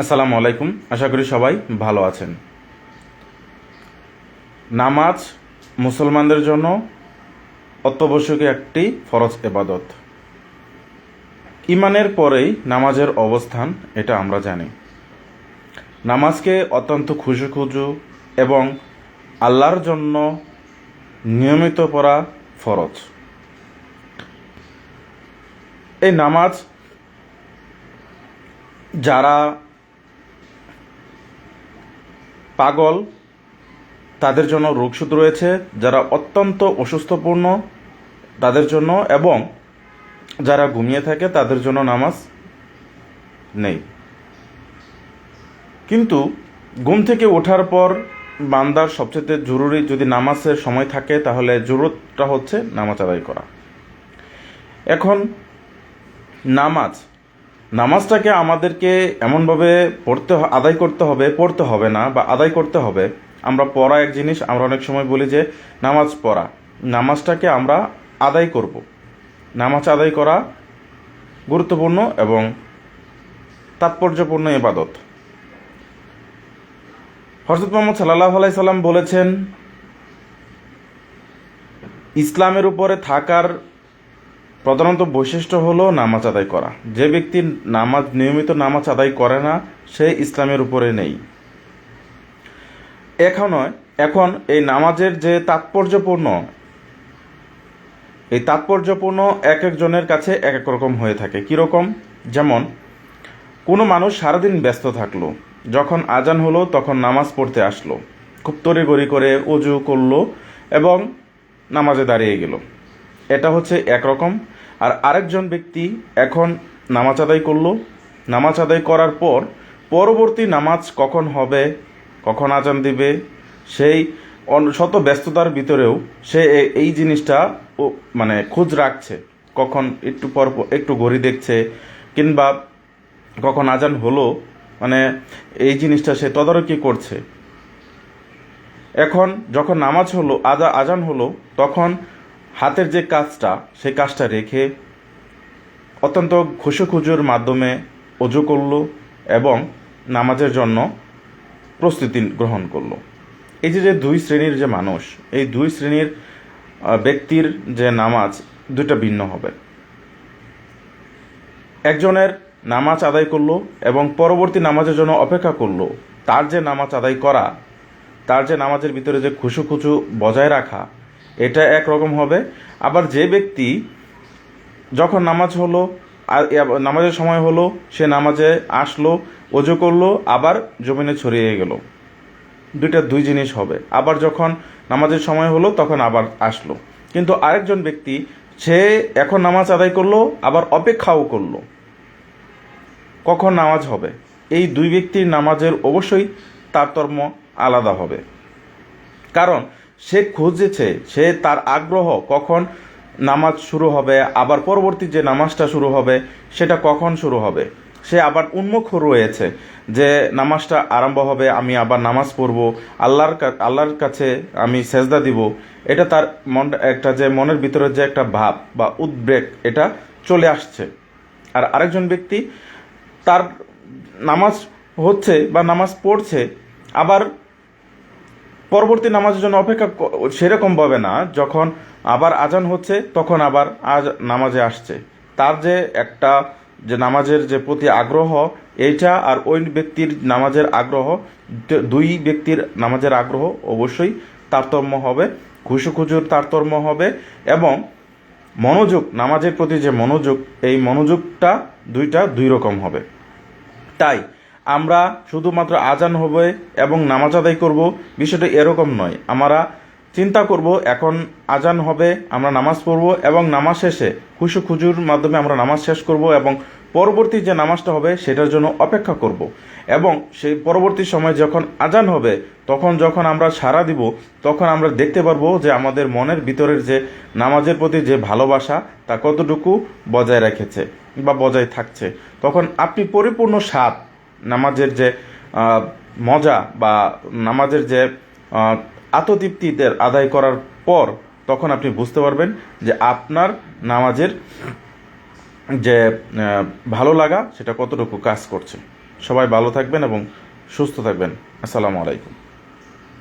আসসালামু আলাইকুম। আশা করি সবাই ভালো আছেন। নামাজ মুসলমানদের জন্য অত্যাবশ্যকীয় একটি ফরজ এবাদত ইমানের পরেই নামাজের অবস্থান, এটা আমরা জানি। নামাজকে অত্যন্ত খুশু খুজু এবং আল্লাহর জন্য নিয়মিত পড়া ফরজ। এই নামাজ যারা পাগল, তাদের জন্য রোগশোধ রয়েছে, যারা অত্যন্ত অসুস্থপূর্ণ, তাদের জন্য, এবং যারা ঘুমিয়ে থাকে, তাদের জন্য নামাজ নেই। কিন্তু ঘুম থেকে ওঠার পর বান্দার সবচেয়ে জরুরি যদি নামাজের সময় থাকে, তাহলে জরুরতটা হচ্ছে নামাজ আদায় করা। এখন নামাজ নামাজটাকে আমাদেরকে এমনভাবে পড়তে আদায় করতে হবে, পড়তে হবে না বা আদায় করতে হবে। আমরা পড়া এক জিনিস, আমরা অনেক সময় বলি যে নামাজ পড়া। নামাজটাকে আমরা আদায় করব। নামাজ আদায় করা গুরুত্বপূর্ণ এবং তাৎপর্যপূর্ণ ইবাদত। হরজত মোহাম্মদ সাল্লাহ আলাই সাল্লাম বলেছেন, ইসলামের উপরে থাকার প্রধানত বৈশিষ্ট্য হলো নামাজ আদায় করা। যে ব্যক্তি নামাজ, নিয়মিত নামাজ আদায় করে না, সে ইসলামের উপরে নেই। এখন এখন এই নামাজের যে তাৎপর্যপূর্ণ, এই তাৎপর্যপূর্ণ এক একজনের কাছে এক এক রকম হয়ে থাকে। কীরকম যেমন, কোনো মানুষ সারাদিন ব্যস্ত থাকল, যখন আজান হলো তখন নামাজ পড়তে আসলো, খুব তড়িগড়ি করে অজু করল এবং নামাজে দাঁড়িয়ে গেল। এটা হচ্ছে একরকম আর আরেকজন ব্যক্তি এখন নামাজ আদায় করল। নামাজ আদায় করার পর পরবর্তী নামাজ কখন হবে, কখন আজান দিবে, সেই শত ব্যস্ততার ভিতরেও সে এই জিনিসটা মানে খোঁজ রাখছে। কখন একটু পর একটু ঘড়ি দেখছে, কিংবা কখন আজান হলো মানে এই জিনিসটা সে তদারকি করছে। এখন যখন নামাজ হলো, আজা আজান হলো, তখন হাতের যে কাজটা, সেই কাজটা রেখে অত্যন্ত খুশুখুজুর মাধ্যমে অজু করল এবং নামাজের জন্য প্রস্তুতি গ্রহণ করল। এই যে যে দুই শ্রেণির যে মানুষ, এই দুই শ্রেণির ব্যক্তির যে নামাজ, দুইটা ভিন্ন হবে। একজনের নামাজ আদায় করল এবং পরবর্তী নামাজের জন্য অপেক্ষা করল। তার যে নামাজ আদায় করা, তার যে নামাজের ভিতরে যে খুশু খুশু বজায় রাখা এটা একরকম হবে। আবার যে ব্যক্তি যখন নামাজ হলো নামাজের সময় হলো, সে নামাজে আসলো ওজো করল, আবার জমিনে ছড়িয়ে গেল। দুইটা দুই জিনিস হবে। আবার যখন নামাজের সময় হলো, তখন আবার আসলো। কিন্তু আরেকজন ব্যক্তি, সে এখন নামাজ আদায় করল, আবার অপেক্ষাও করল। কখন নামাজ হবে? এই দুই ব্যক্তির নামাজের অবশ্যই তারতম্য আলাদা হবে। কারণ সে খুঁজেছে, সে তার আগ্রহ কখন নামাজ শুরু হবে, আবার পরবর্তী যে নামাজটা শুরু হবে, সেটা কখন শুরু হবে? সে আবার উন্মুখ রয়েছে যে নামাজটা আরম্ভ হবে, আমি আবার নামাজ পড়ব, আল্লাহর আল্লাহর কাছে আমি সেজদা দিব। এটা তার মন, একটা যে মনের ভিতরে যে একটা ভাব বা উদ্বেগ, এটা চলে আসছে। আর আরেকজন ব্যক্তি তার নামাজ হচ্ছে বা নামাজ পড়ছে, আবার পরবর্তী নামাজের জন্য অপেক্ষা ক- সেরকম ভাবে না। যখন আবার আজান হচ্ছে, তখন আবার আজ নামাজে আসছে। তার যে একটা যে নামাজের যে প্রতি আগ্রহ, এইটা আর ওই ব্যক্তির নামাজের আগ্রহ দুই ব্যক্তির নামাজের আগ্রহ অবশ্যই তারতম্য হবে খুশু খুজুর তারতম্য হবে এবং মনোযোগ, নামাজের প্রতি যে মনোযোগ, এই মনোযোগটা দুইটা দুই রকম হবে। তাই আমরা শুধুমাত্র আজান হবে এবং নামাজ আদায় করব, বিষয়টা এরকম নয়। আমরা চিন্তা করব, এখন আজান হবে, আমরা নামাজ পড়ব এবং নামাজ শেষে খুশু খুজুর মাধ্যমে আমরা নামাজ শেষ করব এবং পরবর্তী যে নামাজটা হবে, সেটার জন্য অপেক্ষা করব। এবং সেই পরবর্তী সময় যখন আজান হবে, তখন যখন আমরা সাড়া দিব, তখন আমরা দেখতে পারব যে আমাদের মনের ভিতরের যে নামাজের প্রতি যে ভালোবাসা, তা কতটুকু বজায় রেখেছে বা বজায় থাকছে। তখন আপনি পরিপূর্ণ স্বাদ নামাজের যে মজা বা নামাজের যে আত্মতৃপ্তিদের আদায় করার পর তখন আপনি বুঝতে পারবেন যে আপনার নামাজের যে ভালো লাগা সেটা কতটুকু কাজ করছে। সবাই ভালো থাকবেন এবং সুস্থ থাকবেন। আসসালামু আলাইকুম।